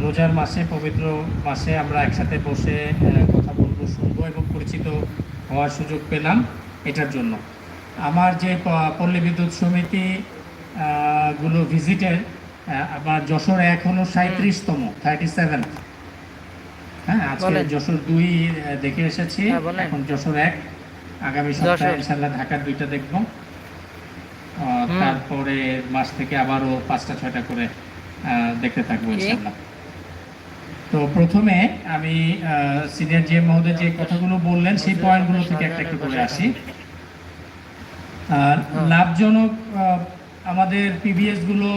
রোজার মাসে পবিত্র মাসে আমরা একসাথে বসে কথা বলব শুনব এবং পরিচিত হওয়ার সুযোগ পেলাম এটার জন্য। আমার যে পল্লী বিদ্যুৎ সমিতি গুলো ভিজিটের আমার যশোর এক হলো সাঁত্রিশতম থার্টি সেভেন হ্যাঁ আজকে যশোর দুই দেখে এসেছি। হ্যাঁ, এখন যশোর এক আগামী সপ্তাহে ইনশাল্লাহ ঢাকার দুইটা দেখব। তারপরে মাস থেকে আবারও পাঁচটা ছয়টা করে আহ, দেখতে থাকব ইনশাল্লাহ তো প্রথমে আমি সিনিয়র জিএম মহোদয় যে কথাগুলো বললেন সেই পয়েন্টগুলো থেকে একটা একটু করে আসি। আর লাভজনক আমাদের পিবিএসগুলো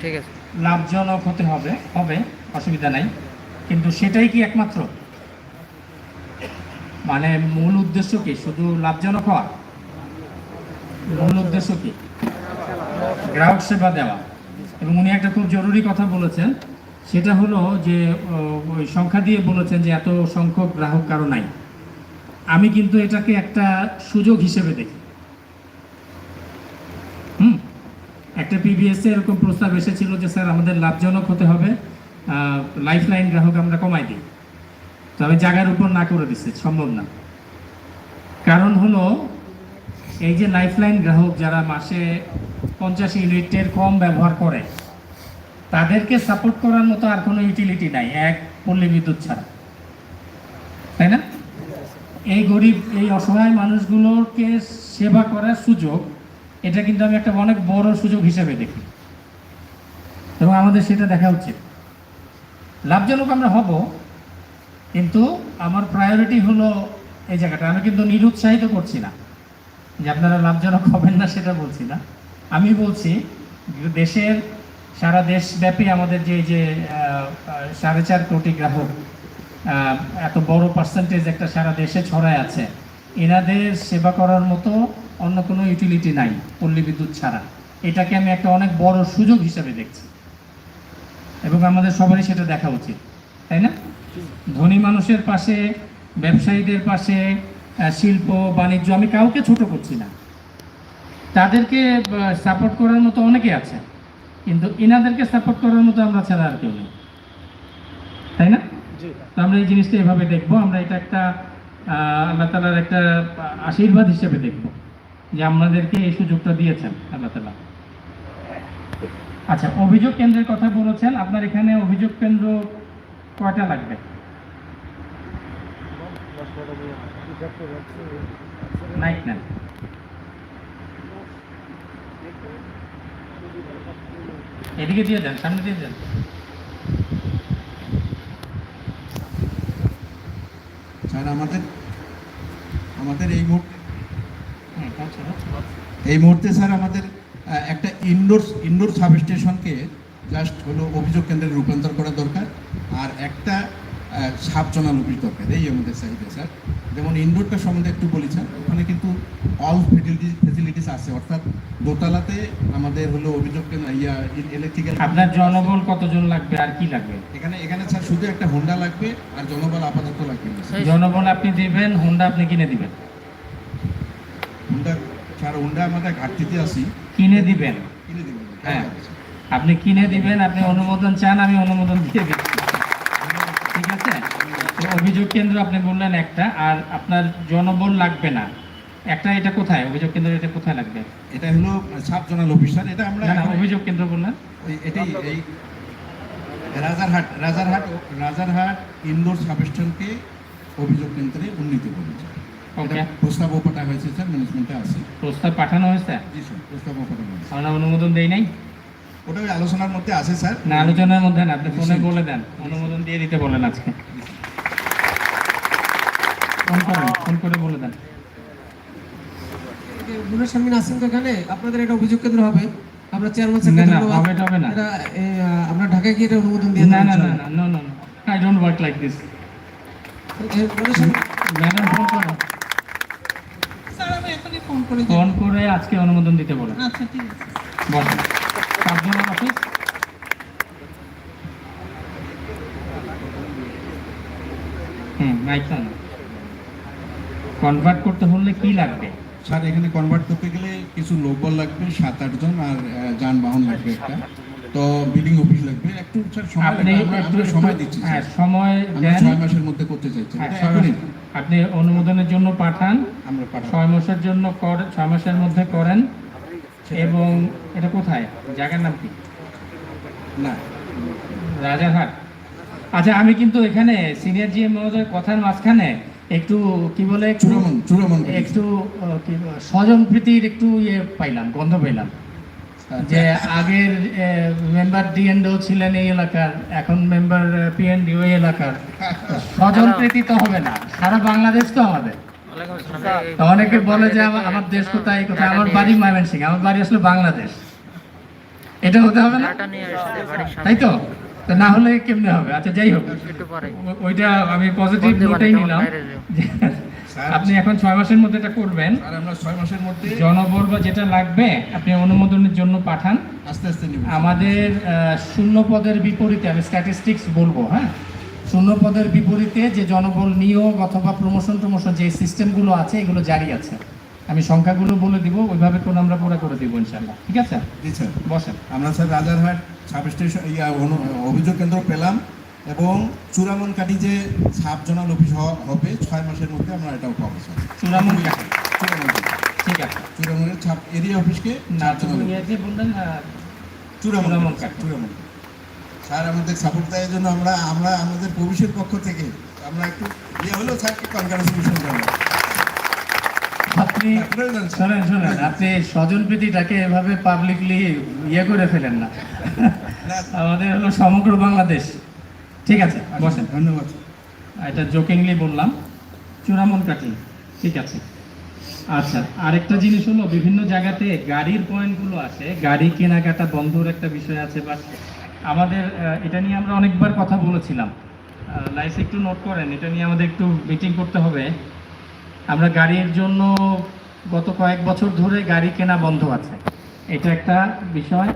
ঠিক আছে। লাভজনক হতে হবে হবে অসুবিধা নাই। কিন্তু সেটাই কি একমাত্র? মানে মূল উদ্দেশ্য কি? শুধু লাভজনক হওয়া? মূল উদ্দেশ্য কি? গ্রাহক সেবা দেওয়া। এবং উনি একটা খুব জরুরি কথা বলেছেন সেটা হলো যে ওই সংখ্যা দিয়ে বলেছেন যে এত সংখ্যক গ্রাহক কারও নাই। আমি কিন্তু এটাকে একটা সুযোগ হিসেবে দেখি। হুম? একটা পিবিএস এরকম প্রস্তাব এসেছিল যে, স্যার, আমাদের লাভজনক হতে হবে। লাইফ লাইন গ্রাহক আমরা কমাই দিই। তবে জায়গার উপর না করে দিচ্ছে, সম্ভব না। কারণ হলো, এই যে লাইফ লাইন গ্রাহক যারা মাসে পঞ্চাশ ইউনিটের কম ব্যবহার করে তাদেরকে সাপোর্ট করার মতো আর কোনো ইউটিলিটি নাই, এক পল্লী বিদ্যুৎ ছাড়া। তাই না? এই গরিব, এই অসহায় মানুষগুলোকে সেবা করার সুযোগ, এটা কিন্তু আমি একটা অনেক বড় সুযোগ হিসেবে দেখি। এবং আমাদের সেটা দেখা উচিত। লাভজনক আমরা হব, কিন্তু আমার প্রায়োরিটি হলো এই জায়গাটা। আমি কিন্তু নিরুৎসাহিত করছি না। যে আপনারা লাভজনক হবেন না সেটা বলছি না। আমি বলছি দেশের সারা দেশব্যাপী আমাদের যে যে সাড়ে চার কোটি গ্রাহক এত বড় পার্সেন্টেজ একটা সারা দেশে ছড়ায় আছে, এনাদের সেবা করার মতো অন্য কোনো ইউটিলিটি নাই, পল্লী বিদ্যুৎ ছাড়া। এটাকে আমি একটা অনেক বড় সুযোগ হিসেবে দেখছি। এবং আমাদের সবারই সেটা দেখা উচিত, তাই না? ধনী মানুষের পাশে, ব্যবসায়ীদের পাশে শিল্প, বাণিজ্য আমি কাউকে ছোট করছি না। তাদেরকে সাপোর্ট করার মতো অনেকে আছে। কিন্তু ইনাদেরকে সাপোর্ট করার মতো আমরা ছাড়া আর কেউ নেই। তাই না? তো আমরা এই জিনিসটা এভাবে দেখব। আমরা এটা একটা আল্লাহ তালার একটা আশীর্বাদ হিসেবে দেখব যে আমাদেরকে এই সুযোগটা দিয়েছেন আল্লাহ তালা আচ্ছা অভিযোগ কেন্দ্রের কথা বলেছেন। আপনার এখানে অভিযোগ কেন্দ্র কয়টা লাগবে? নাইট না এদিকে দিয়ে দেন সামনে দিয়ে দেন স্যার আমাদের আমাদের এই মুহূর্তে আচ্ছা। এই মুহূর্তে স্যার আমাদের একটা ইনডোর ইনডোর সাবস্টেশনকে জাস্ট হলো অভিযোগ কেন্দ্রে রূপান্তর করা দরকার আর একটা সাব জোনাল অফিস দরকার। এই আমাদের চাহিদা স্যার। যেমন ইনডোরটা সম্বন্ধে একটু বলি স্যার। ওখানে কিন্তু অল ফেসিলিটিস ফেসিলিটিস আছে। অর্থাৎ দোতলাতে আমাদের হলো অভিযোগ কেন্দ্র ইয়া ইলেকট্রিক্যাল আপনার জনবল কতজন লাগবে আর কি লাগবে? এখানে এখানে স্যার শুধু একটা হোন্ডা লাগবে আর জনবল আপাতত লাগবে জনবল আপনি দিবেন হোন্ডা আপনি কিনে দিবেন। হোন্ডা স্যার হোন্ডা আমাদের ঘাটতিতে আছি। কিনে দিবেন। কিনে দিবেন। হ্যাঁ। আপনি কিনে দিবেন আপনি অনুমোদন চান আমি অনুমোদন দিয়ে দিচ্ছি। ঠিক আছে? অভিযোগ কেন্দ্র আপনি বললেন একটা আর আপনার জনবল লাগবে না। একটা এটা কোথায়? অভিযোগ কেন্দ্র এটা কোথায় লাগবে? এটা হলো সাব জোনাল অফিসার এটা আমরা অভিযোগ কেন্দ্র বললেন। ওই- এটাই এই রাজারহাট রাজারহাট রাজারহাট ইনডোর সাবস্টেশনকে অভিযোগ কেন্দ্রে উন্নীত করেছে। প্রস্তাবও পাঠা হয়েছে স্যার ম্যানেজমেন্টে আছে। প্রস্তাব পাঠানো হয়েছে? জি স্যার প্রস্তাবও পাঠানো হয়েছে। আমরা অনুমোদন দেই নাই? ওটা ওই আলোচনার মধ্যে আছে স্যার। না আলোচনার মধ্যে না আপনি ফোনে বলে দেন। অনুমোদন দিয়ে দিতে বলেন আজকে। ফোন করেন ফোন করে বলে দেন। নুরের আছেন তো এখানে আপনাদের এটা অভিযোগ কেন্দ্র হবে। আমরা চেয়ারম্যান না স্যারকে না ধন্যবাদ। হবে হবে না। এটা আমরা ঢাকায় গিয়ে এটা অনুমোদন দিয়ে না না না না no no I don't work like this madam phone করো স্যার আমি এখনই ফোন করে দিই। ফোন করে আজকে অনুমোদন দিতে বলো। আচ্ছা ঠিক আছে। বসো সাবজনের অফিস হুম মাইক কনভার্ট করতে হলে কি লাগবে? স্যার এখানে কনভার্ট করতে গেলে কিছু লোকবল লাগবে সাত আটজন আর যানবাহন লাগবে একটা। তো বিলিং অফিস লাগবে। একটু স্যার সময় লাগবে সময় দিচ্ছি হ্যাঁ সময় দেন। ছয় মাসের মধ্যে করতে চাইছি। হ্যাঁ, আপনি অনুমোদনের জন্য পাঠান। আমরা ছয় মাসের জন্য কর ছয় মাসের মধ্যে করেন। এবং এটা কোথায়? জায়গার নাম কি? না। রাজারহাট। আচ্ছা আমি কিন্তু এখানে সিনিয়র জিএম মহোদয়ের কথার মাঝখানে একটু কি বলে একটু চূড়ামন চূড়ামন একটু কি বলে, স্বজন প্রীতির একটু ইয়ে পাইলাম গন্ধ পাইলাম যে আগের মেম্বার ডিএনডিও ছিলেন এই এলাকার এখন মেম্বার পিএনডি ওই এলাকার। স্বজন প্রীতি তো হবে না সারা বাংলাদেশ তো আমাদের। তো অনেকে বলে যে আমার আমার দেশ কোথায় কোথায়? আমার বাড়ি ময়মনসিং আমার বাড়ি আসলে বাংলাদেশ। এটা হতে হবে না? তাই তো? না হলে কেমনে হবে? আচ্ছা যাই হোক। ওইটা আমি পজিটিভ নোটাই নিলাম। আপনি এখন ছয় মাসের মধ্যে এটা করবেন। আর আমরা ছয় মাসের মধ্যে জনবল বা যেটা লাগবে আপনি অনুমোদনের জন্য পাঠান। আস্তে আস্তে আমাদের শূন্য পদের বিপরীতে আমি স্ট্যাটিস্টিক্স বলব হ্যাঁ? শূন্য পদের বিপরীতে যে জনবল নিয়োগ অথবা প্রমোশন টমোশন যে সিস্টেমগুলো আছে এগুলো জারি আছে। আমি সংখ্যাগুলো বলে দিব ওইভাবে করে আমরা পুরো করে দিব ইনশাল্লাহ ঠিক আছে? জি স্যার। বসেন। আমরা স্যার রাজারহাট সাব স্টেশন ইয়া অনু- অভিযোগ কেন্দ্র পেলাম এবং চূড়ামন কাটি যে সাব জোনাল অফিস হবে ছয় মাসের মধ্যে আমরা এটাও পাবো স্যার। চূড়ামন কাটি। চূড়ামন ঠিক আছে। চূড়ামনের ছাপ এরিয়া অফিসকে না বললেন চূড়ামন চূড়ামন কাটি। স্যার আমাদের সাপোর্ট দেওয়ার জন্য আমরা আমরা আমাদের ভবিষ্যৎ পক্ষ থেকে আমরা একটু ইয়ে হলেও স্যারকে কনগ্রাচুলেশন জানাই আপনি শোনেন শোনেন আপনি স্বজন প্রীতিটাকে এভাবে পাবলিকলি ইয়ে করে ফেলেন না। আমাদের হলো সমগ্র বাংলাদেশ। ঠিক আছে বসেন। ধন্যবাদ। এটা জোকিংলি বললাম। চূড়ামন কাটি ঠিক আছে। আচ্ছা আরেকটা জিনিস হলো বিভিন্ন জায়গাতে গাড়ির পয়েন্টগুলো আছে। গাড়ি কেনাকাটা বন্ধর একটা বিষয় আছে বা আমাদের এটা নিয়ে আমরা অনেকবার কথা বলেছিলাম। লাইস একটু নোট করেন এটা নিয়ে আমাদের একটু মিটিং করতে হবে। আমরা গাড়ির জন্য গত কয়েক বছর ধরে গাড়ি কেনা বন্ধ আছে। এটা একটা বিষয়।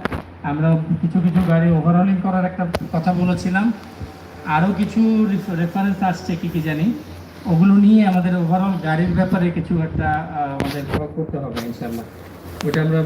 আমরা কিছু কিছু গাড়ি ওভারহলিং করার একটা কথা বলেছিলাম। আরও কিছু রেফারেন্স আসছে কী কী জানি? ওগুলো নিয়ে আমাদের ওভারঅল গাড়ির ব্যাপারে কিছু একটা আমাদের করতে হবে ইনশাল্লাহ ওইটা আমরা